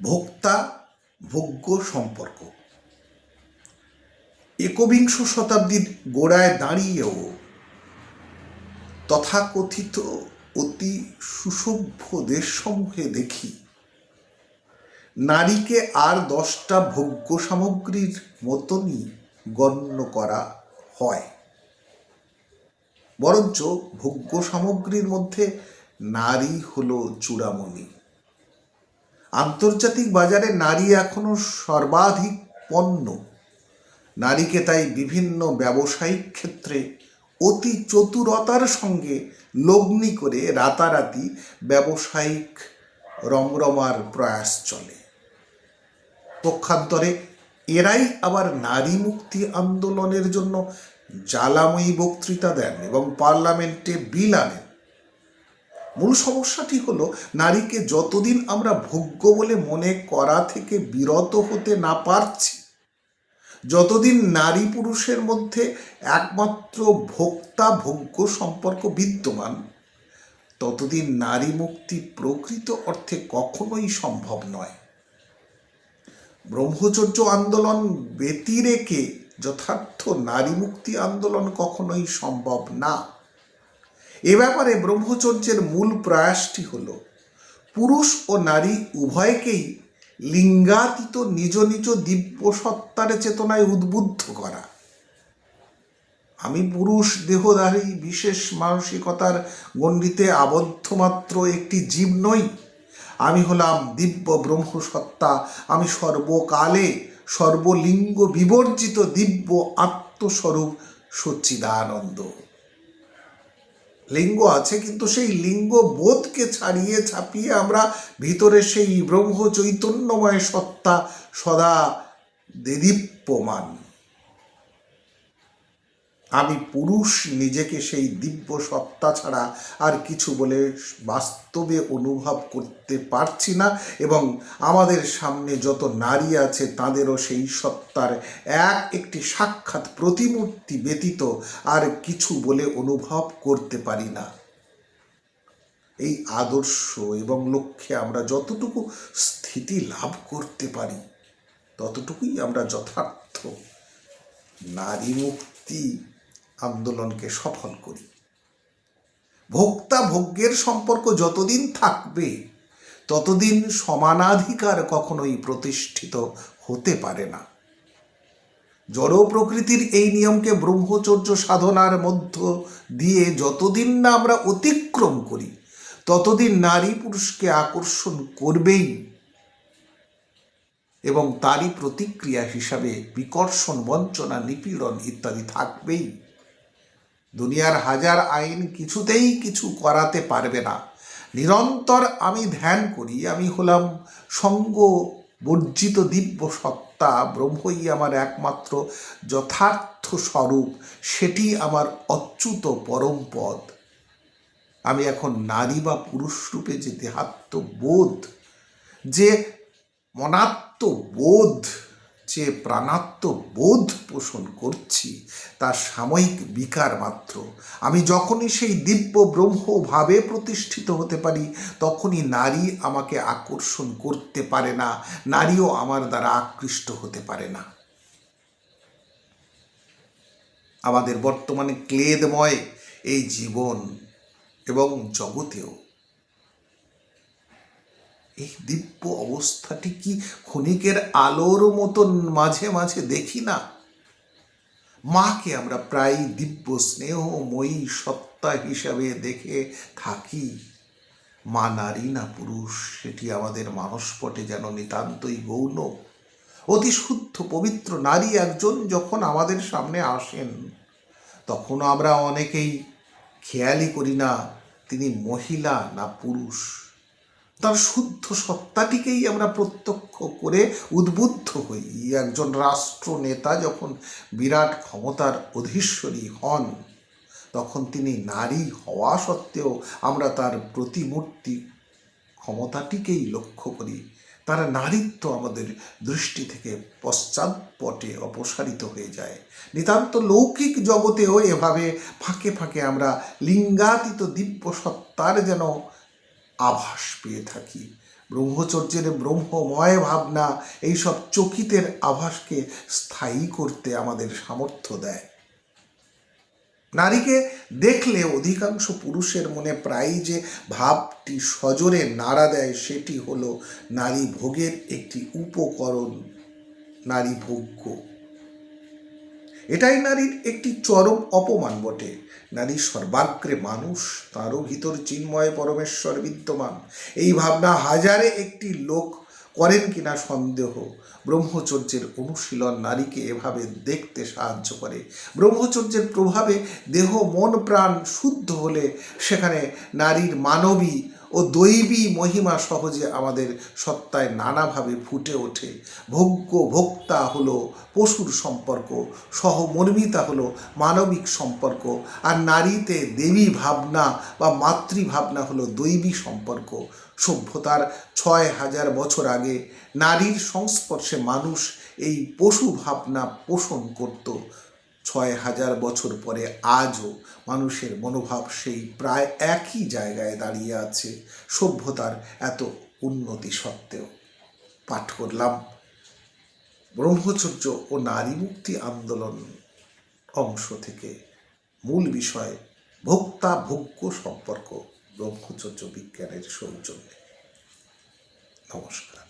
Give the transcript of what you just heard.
ভোক্তা ভোগ্য সম্পর্ক। একবিংশ শতাব্দীর গোড়ায় দাঁড়িয়েও তথাকথিত অতি সুসভ্য দেশসমূহে দেখি, নারীকে আর দশটা ভোগ্য সামগ্রীর মতনই গণ্য করা হয়। বরঞ্চ ভোগ্য সামগ্রীর মধ্যে নারী হলো চূড়ামণি। আন্তর্জাতিক বাজারে নারী এখনও সর্বাধিক পণ্য। নারীকে তাই বিভিন্ন ব্যবসায়িক ক্ষেত্রে অতি চতুরতার সঙ্গে লগ্নি করে রাতারাতি ব্যবসায়িক রমরমার প্রয়াস চলে। পক্ষান্তরে এরাই আবার নারী মুক্তি আন্দোলনের জন্য জ্বালাময়ী বক্তৃতা দেন এবং পার্লামেন্টে বিল আনেন মূল সমস্যাটি হলো, নারীকে যতদিন আমরা ভোগ্য বলে মনে করা থেকে বিরত হতে না পারছি, যতদিন নারী পুরুষের মধ্যে একমাত্র ভোক্তা ভোগ্য সম্পর্ক বিদ্যমান, ততদিন নারী মুক্তি প্রকৃত অর্থে কখনোই সম্ভব নয়। ব্রহ্মচর্য আন্দোলন ব্যতিরেকে যথার্থ নারী মুক্তি আন্দোলন কখনোই সম্ভব না। এ ব্যাপারে ব্রহ্মচর্যের মূল প্রয়াসটি হল, পুরুষ ও নারী উভয়কেই লিঙ্গাতীত নিজ নিজ দিব্য সত্তার চেতনায় উদ্বুদ্ধ করা। আমি পুরুষ দেহধারী বিশেষ মানসিকতার গণ্ডিতে আবদ্ধ মাত্র একটি জীব নই, আমি হলাম দিব্য ব্রহ্মসত্তা, আমি সর্বকালে সর্বলিঙ্গ বিবর্জিত দিব্য আত্মস্বরূপ সচ্চিদানন্দ। লিঙ্গ আছে, কিন্তু সেই লিঙ্গ বোধকে ছাড়িয়ে ছাপিয়ে আমরা ভিতরে সেই ব্রহ্ম চৈতন্যময় সত্তা সদা দেদীপ্যমান। আমি পুরুষ, নিজেকে সেই দিব্য সত্তা ছাড়া আর কিছু বলে বাস্তবে অনুভব করতে পারছি না এবং আমাদের সামনে যত নারী আছে তাদেরও সেই সত্তার এক একটি সাক্ষাৎ প্রতিমূর্তি ব্যতীত আর কিছু বলে অনুভব করতে পারি না। এই আদর্শ এবং লক্ষ্যে আমরা যতটুকু স্থিতি লাভ করতে পারি, ততটুকুই আমরা যথার্থ। নারী মুক্তি আন্দোলনকে সফল করি। ভোক্তা ভোগ্যের সম্পর্ক যতদিন থাকবে, ততদিন সমানাধিকার কখনোই প্রতিষ্ঠিত হতে পারে না। জড় প্রকৃতির এই নিয়মকে ব্রহ্মচর্য সাধনার মধ্য দিয়ে যতদিন না আমরা অতিক্রম করি, ততদিন নারী পুরুষকে আকর্ষণ করবেই এবং তারই প্রতিক্রিয়া হিসাবে বিকর্ষণ, বঞ্চনা, নিপীড়ন ইত্যাদি থাকবেই। দুনিয়ার হাজার আইন কিছুতেই কিছু করাতে পারবে না। নিরন্তর আমি ধ্যান করি, আমি হলাম সঙ্গ বর্জিত দিব্য সত্তা, ব্রহ্মই আমার একমাত্র যথার্থ স্বরূপ, সেটি আমার অচ্যুত পরম পদ। আমি এখন নারী বা পুরুষ রূপে যে দেহাত্ম বোধ যে মনাত্ম বোধ যে প্রাণাত্ম বোধ পোষণ করছি তা সাময়িক বিকার মাত্র। আমি যখনই সেই দিব্য ব্রহ্মভাবে প্রতিষ্ঠিত হতে পারি, তখনই নারী আমাকে আকর্ষণ করতে পারে না, নারীও আমার দ্বারা আকৃষ্ট হতে পারে না। আমাদের বর্তমানে ক্লেদময় এই জীবন এবং জগতেও এই দিব্য অবস্থাটি কি ক্ষণিকের আলোর মতন মাঝে মাঝে দেখি না? মাকে আমরা প্রায় দিব্য স্নেহময়ী সত্তা হিসাবে দেখে থাকি। মা নারী না পুরুষ, সেটি আমাদের মানসপটে যেন নিতান্তই গৌণ। অতি শুদ্ধ, পবিত্র নারী একজন যখন আমাদের সামনে আসেন তখন আমরা অনেকেই খেয়ালই করি না তিনি মহিলা না পুরুষ। তার শুদ্ধ সত্তাটিকেই আমরা প্রত্যক্ষ করে উদ্বুদ্ধ হই। একজন রাষ্ট্র নেতা যখন বিরাট ক্ষমতার অধীশ্বরী হন, তখন তিনি নারী হওয়া সত্ত্বেও আমরা তার প্রতিমূর্তি ক্ষমতাটিকেই লক্ষ্য করি। তার নারীত্ব আমাদের দৃষ্টি থেকে পশ্চাৎপটে অপসারিত হয়ে যায়। নিতান্ত লৌকিক জগতেও এভাবে ফাঁকে ফাঁকে আমরা লিঙ্গাতীত দিব্য সত্তার যেন আভাস পেয়ে থাকি। ব্রহ্মচর্যের ব্রহ্মময় ভাবনা এইসব চকিতের আভাসকে স্থায়ী করতে আমাদের সামর্থ্য দেয়। নারীকে দেখলে অধিকাংশ পুরুষের মনে প্রায়ই যে ভাবটি সজোরে নাড়া দেয়, সেটি হলো নারী ভোগের একটি উপকরণ, নারী ভোগ্য। এটাই নারীর একটি চরম অপমান বটে। নারী সর্বাগ্রে মানুষ, তারও ভিতর চিন্ময় পরমেশ্বর বিদ্যমান। এই ভাবনা হাজারে একটি লোক করেন কিনা সন্দেহ। ব্রহ্মচর্যের অনুশীলন নারীকে এভাবে দেখতে সাহায্য করে। ব্রহ্মচর্যের প্রভাবে দেহ, মন, প্রাণ শুদ্ধ হলে সেখানে নারীর মানবী ও দৈবী মহিমা সহজে আমাদের সত্তায় নানাভাবে ফুটে ওঠে। ভোগ্য ভোক্তা হলো পশুর সম্পর্ক, সহমর্মিতা হলো মানবিক সম্পর্ক, আর নারীতে দেবী ভাবনা বা মাতৃভাবনা হলো দৈবী সম্পর্ক। সভ্যতার ছয় হাজার বছর আগে নারীর সংস্পর্শে মানুষ এই পশু ভাবনা পোষণ করত। ছয় হাজার বছর পরে আজও মানুষের মনোভাব সেই প্রায় একই জায়গায় দাঁড়িয়ে আছে সভ্যতার এত উন্নতি সত্ত্বেও। পাঠ করলাম, ব্রহ্মচর্য ও নারী মুক্তি আন্দোলন অংশ থেকে। মূল বিষয়, ভোক্তা ভোগ্য সম্পর্ক, ব্রহ্মচর্য বিজ্ঞানের সৌজন্যে। নমস্কার।